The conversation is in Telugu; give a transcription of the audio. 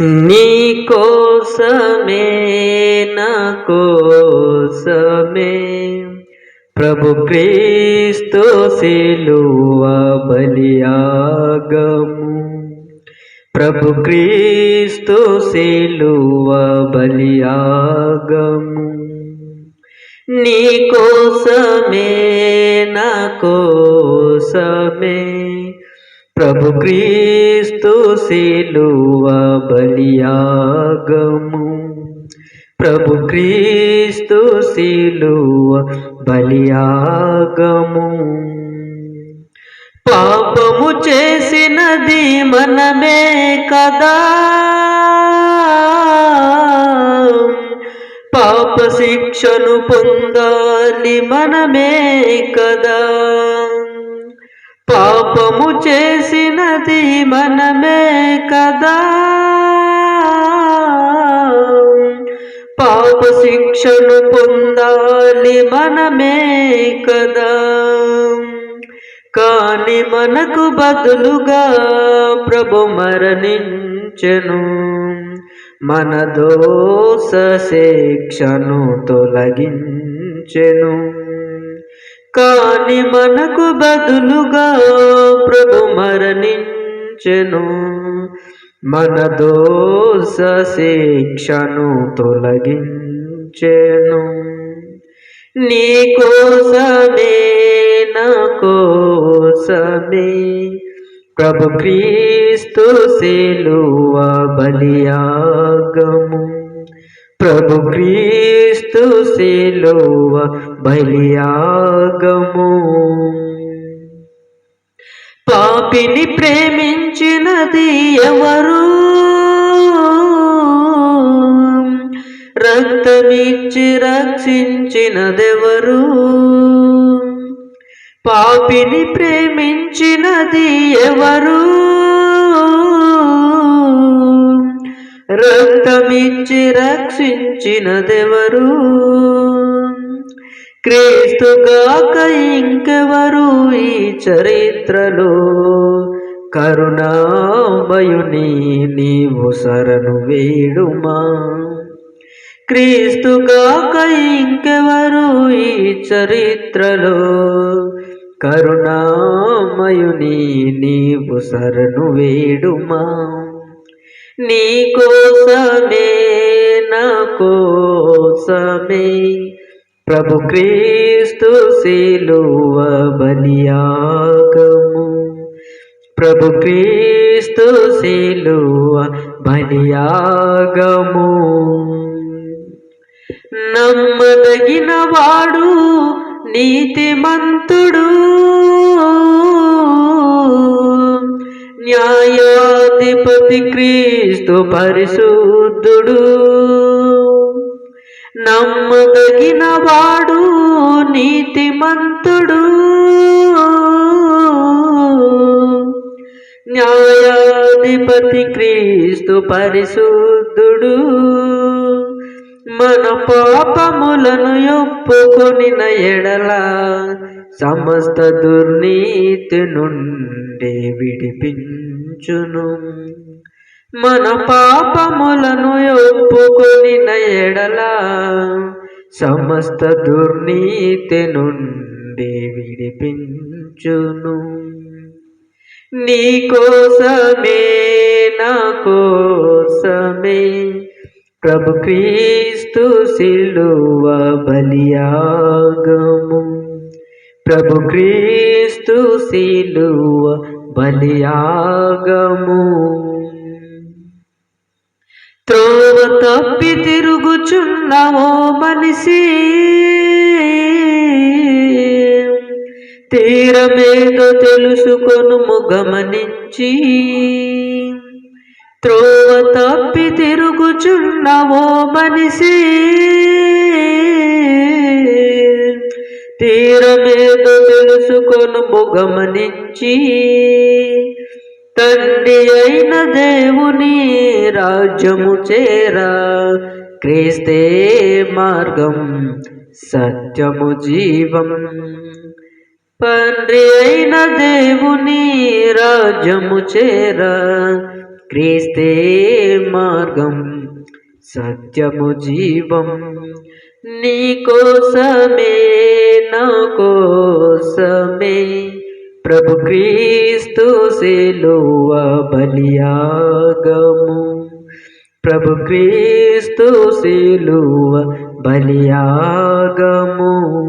నీ కోసమే నా కోసమే ప్రభు క్రీస్తు శిలువ బలియాగము ప్రభు క్రీస్తు శిలువ బలియాగము నీ కోసమే నా కోసమే ప్రభు క్రీస్తు శిలువ బలియాగము. ప్రభు క్రీస్తు శిలువ బలియాగము. పాపము చేసినది మనమే కదా. పాప శిక్షను పొందాలి మనమే కదా. పాపము చేసినది మనమే కదా. పాప శిక్షను పొందాలి మనమే కదా. కాని మనకు బదులుగా ప్రభు మరణించెను. మన దోష శిక్షను తొలగించెను. కాని మనకు బదులుగా ప్రభు మరణించెను. మన దోష శిక్షను తొలగించెను. నీ కోసమే నా కోసమే ప్రభు క్రీస్తు శిలువ బలియాగము. ప్రభు క్రీస్తు శిలువ బలియాగము. పాపిని ప్రేమించినది ఎవరు? రక్తమిచ్చి రక్షించినదెవరు? పాపిని ప్రేమించినది ఎవరు? వ్రతమిచ్చి రక్షించినదెవరు? క్రీస్తుగాక ఇంకెవరు ఈ చరిత్రలో? కరుణామయుని నీవు సరను వేడుమా? క్రీస్తుగాక ఇంకెవరు ఈ చరిత్రలో? కరుణామయుని నీవు సరను వేడుమా? నీ కోసమే నా కోసమే ప్రభు క్రీస్తు శిలువ బలియాగము ప్రభు క్రీస్తు శిలువ బలియాగము నమ్మదగిన వాడు నీతిమంతుడు. న్యాయాధిపతి క్రీస్తు పరిశుద్ధుడు. నమ్మదగిన వాడు నీతిమంతుడు. న్యాయాధిపతి క్రీస్తు పరిశుద్ధుడు. మన పాపములను ఒప్పుకొనిన ఎడల సమస్త దుర్నీతి నుండి విడిపించును. మన పాపములను ఒప్పుకొని ఎడల సమస్త దుర్నీతి నుండి విడిపించును. నీ కోసమే నా కోసమే ప్రభు క్రీస్తు శిలువ బలియాగము. ప్రభు క్రీస్తు శిలువ బలియాగము. త్రోవ తప్పి తిరుగుచున్నవో మనిషి తీరమేదో తెలుసుకొను గమనించి త్రోవ తప్పి తిరుగుచున్నవో మనిషి తీరమేదో తెలుసుకొను గమనించి తండ్రి అయిన దేవుని రాజ్యము చేరా. క్రీస్తే మార్గం సత్యము జీవం. తండ్రి అయిన దేవుని రాజ్యము చేరా. క్రీస్తే మార్గం సత్యము జీవం. నీ కోసమే నా కోసమే ప్రభు క్రీస్తు సిలువ బలియాగము. ప్రభు క్రీస్తు సిలువ బలియాగము.